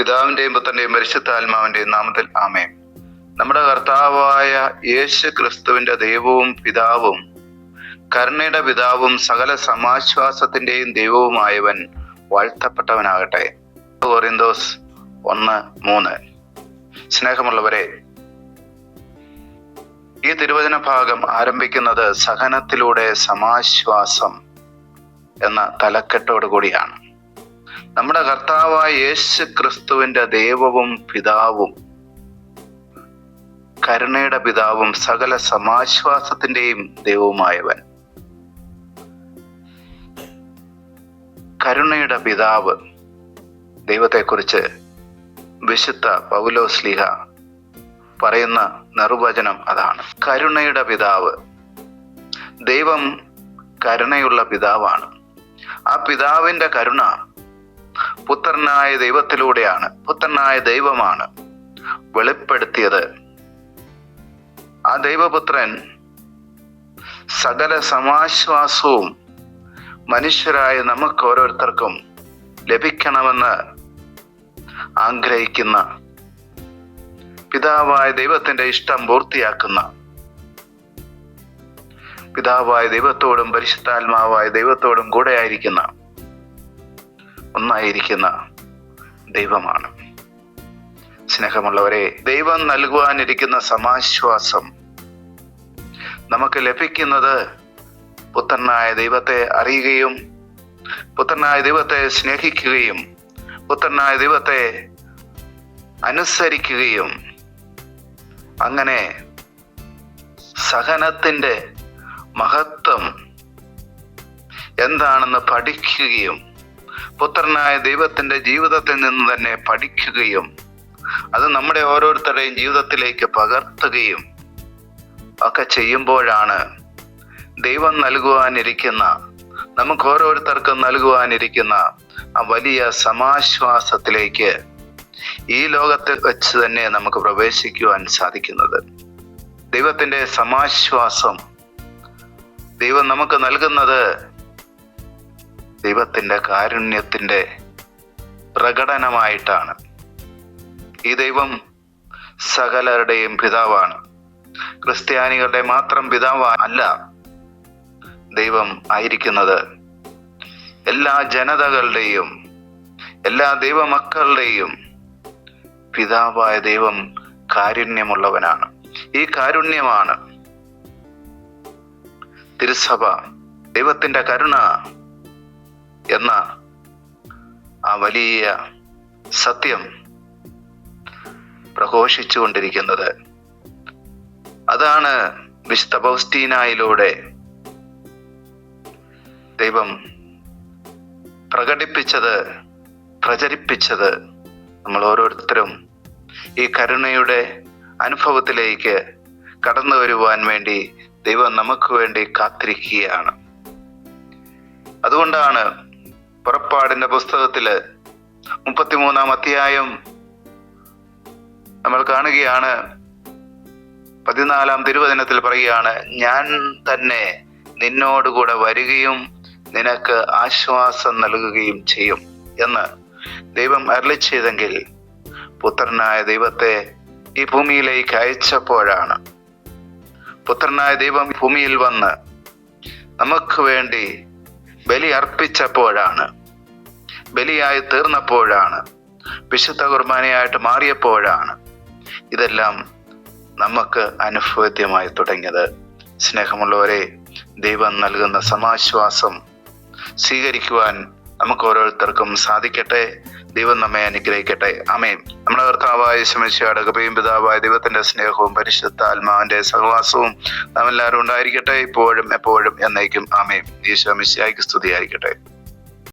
പിതാവിന്റെയും പുത്രന്റെയും പരിശുദ്ധാത്മാവിന്റെയും നാമത്തിൽ ആമേ നമ്മുടെ കർത്താവായ യേശു ക്രിസ്തുവിന്റെ ദൈവവും പിതാവും കരുണയുടെ പിതാവും സകല സമാശ്വാസത്തിന്റെയും ദൈവവുമായവൻ വാഴ്ത്തപ്പെട്ടവനാകട്ടെ. കോറിന്തോസ് ഒന്ന് മൂന്ന്. സ്നേഹമുള്ളവരെ ഈ തിരുവചന ഭാഗം ആരംഭിക്കുന്നത് സഹനത്തിലൂടെ സമാശ്വാസം എന്ന തലക്കെട്ടോടു കൂടിയാണ്. നമ്മുടെ കർത്താവായ യേശു ക്രിസ്തുവിന്റെ ദൈവവും പിതാവും കരുണയുടെ പിതാവും സകല സമാശ്വാസത്തിന്റെയും ദൈവവുമായവൻ. കരുണയുടെ പിതാവ് ദൈവത്തെക്കുറിച്ച് വിശുദ്ധ പൗലോ സ്ലിഹ പറയുന്ന നിർവചനം അതാണ്. കരുണയുടെ പിതാവ് ദൈവം കരുണയുള്ള പിതാവാണ്. ആ പിതാവിന്റെ കരുണ പുത്രനായ ദൈവത്തിലൂടെയാണ് പുത്രനായ ദൈവമാണ് വെളിപ്പെടുത്തിയത്. ആ ദൈവപുത്രൻ സകല സമാശ്വാസവും മനുഷ്യരായ നമുക്ക് ഓരോരുത്തർക്കും ലഭിക്കണമെന്ന് ആഗ്രഹിക്കുന്ന പിതാവായ ദൈവത്തിന്റെ ഇഷ്ടം പൂർത്തിയാക്കുന്ന പിതാവായ ദൈവത്തോടും പരിശുദ്ധാത്മാവായ ദൈവത്തോടും കൂടെ ആയിരിക്കുന്ന ഒന്നായിരിക്കുന്ന ദൈവമാണ്. സ്നേഹമുള്ളവരെ ദൈവം നൽകുവാനിരിക്കുന്ന സമാശ്വാസം നമുക്ക് ലഭിക്കുന്നത് പുത്രനായ ദൈവത്തെ അറിയുകയും പുത്രനായ ദൈവത്തെ സ്നേഹിക്കുകയും പുത്രനായ ദൈവത്തെ അനുസരിക്കുകയും. അങ്ങനെ സഹനത്തിന്റെ മഹത്വം എന്താണെന്ന് പഠിക്കുകയും പുത്രനായ ദൈവത്തിന്റെ ജീവിതത്തിൽ നിന്ന് തന്നെ പഠിക്കുകയും അത് നമ്മുടെ ഓരോരുത്തരുടെയും ജീവിതത്തിലേക്ക് പകർത്തുകയും ഒക്കെ ചെയ്യുമ്പോഴാണ് ദൈവം നൽകുവാനിരിക്കുന്ന നമുക്ക് ഓരോരുത്തർക്കും നൽകുവാനിരിക്കുന്ന ആ വലിയ സമാശ്വാസത്തിലേക്ക് ഈ ലോകത്തിൽ വെച്ച് തന്നെ നമുക്ക് പ്രവേശിക്കുവാൻ സാധിക്കുന്നത്. ദൈവത്തിന്റെ സമാശ്വാസം ദൈവം നമുക്ക് നൽകുന്നത് ദൈവത്തിന്റെ കാരുണ്യത്തിന്റെ പ്രകടനമായിട്ടാണ്. ഈ ദൈവം സകലരുടെയും പിതാവാണ്. ക്രിസ്ത്യാനികളുടെ മാത്രം പിതാവ് അല്ല ദൈവം ആയിരിക്കുന്നത് എല്ലാ ജനതകളുടെയും എല്ലാ ദൈവമക്കളുടെയും പിതാവായ ദൈവം കാരുണ്യമുള്ളവനാണ്. ഈ കാരുണ്യമാണ് തിരുസഭ. ദൈവത്തിന്റെ കരുണ എന്ന ആ വലിയ സത്യം പ്രഘോഷിച്ചുകൊണ്ടിരിക്കുന്നത്. അതാണ് വിശുദ്ധ പൗസ്റ്റീനായിലൂടെ ദൈവം പ്രകടിപ്പിച്ചത് പ്രചരിപ്പിച്ചത് നമ്മൾ ഓരോരുത്തരും ഈ കരുണയുടെ അനുഭവത്തിലേക്ക് കടന്നു വരുവാൻ വേണ്ടി ദൈവം നമുക്ക് വേണ്ടി കാത്തിരിക്കുകയാണ്. അതുകൊണ്ടാണ് പുറപ്പാടിന്റെ പുസ്തകത്തിൽ മുപ്പത്തിമൂന്നാം അധ്യായം നമ്മൾ കാണുകയാണ്. പതിനാലാം തിരുവചനത്തിൽ പറയുകയാണ് ഞാൻ തന്നെ നിന്നോടുകൂടെ വരികയും നിനക്ക് ആശ്വാസം നൽകുകയും ചെയ്യും എന്ന്. ദൈവം അരളി ചെയ്തെങ്കിൽ പുത്രനായ ദൈവത്തെ ഈ ഭൂമിയിലേക്ക് അയച്ചപ്പോഴാണ്. പുത്രനായ ദൈവം ഭൂമിയിൽ വന്ന് നമുക്ക് വേണ്ടി ബലി അർപ്പിച്ചപ്പോഴാണ്. ബലിയായി തീർന്നപ്പോഴാണ്. വിശുദ്ധ കുർബാനയായിട്ട് മാറിയപ്പോഴാണ് ഇതെല്ലാം നമുക്ക് അനുഭവദ്യമായി തുടങ്ങിയത്. സ്നേഹമുള്ളവരെ ദൈവം നൽകുന്ന സമാശ്വാസം സ്വീകരിക്കുവാൻ നമുക്ക് ഓരോരുത്തർക്കും സാധിക്കട്ടെ. ദൈവം നമ്മെ അനുഗ്രഹിക്കട്ടെ. അമേ നമ്മുടെ കർത്താവായ ശമിശയുടെ കൃപയും പിതാവായ ദൈവത്തിന്റെ സ്നേഹവും പരിശുദ്ധ ആത്മാവിന്റെ സഹവാസവും നാം എല്ലാവരും ഉണ്ടായിരിക്കട്ടെ. ഇപ്പോഴും എപ്പോഴും എന്നേക്കും. അമേ ഈ മിശിയായിക്ക് സ്തുതിയായിരിക്കട്ടെ.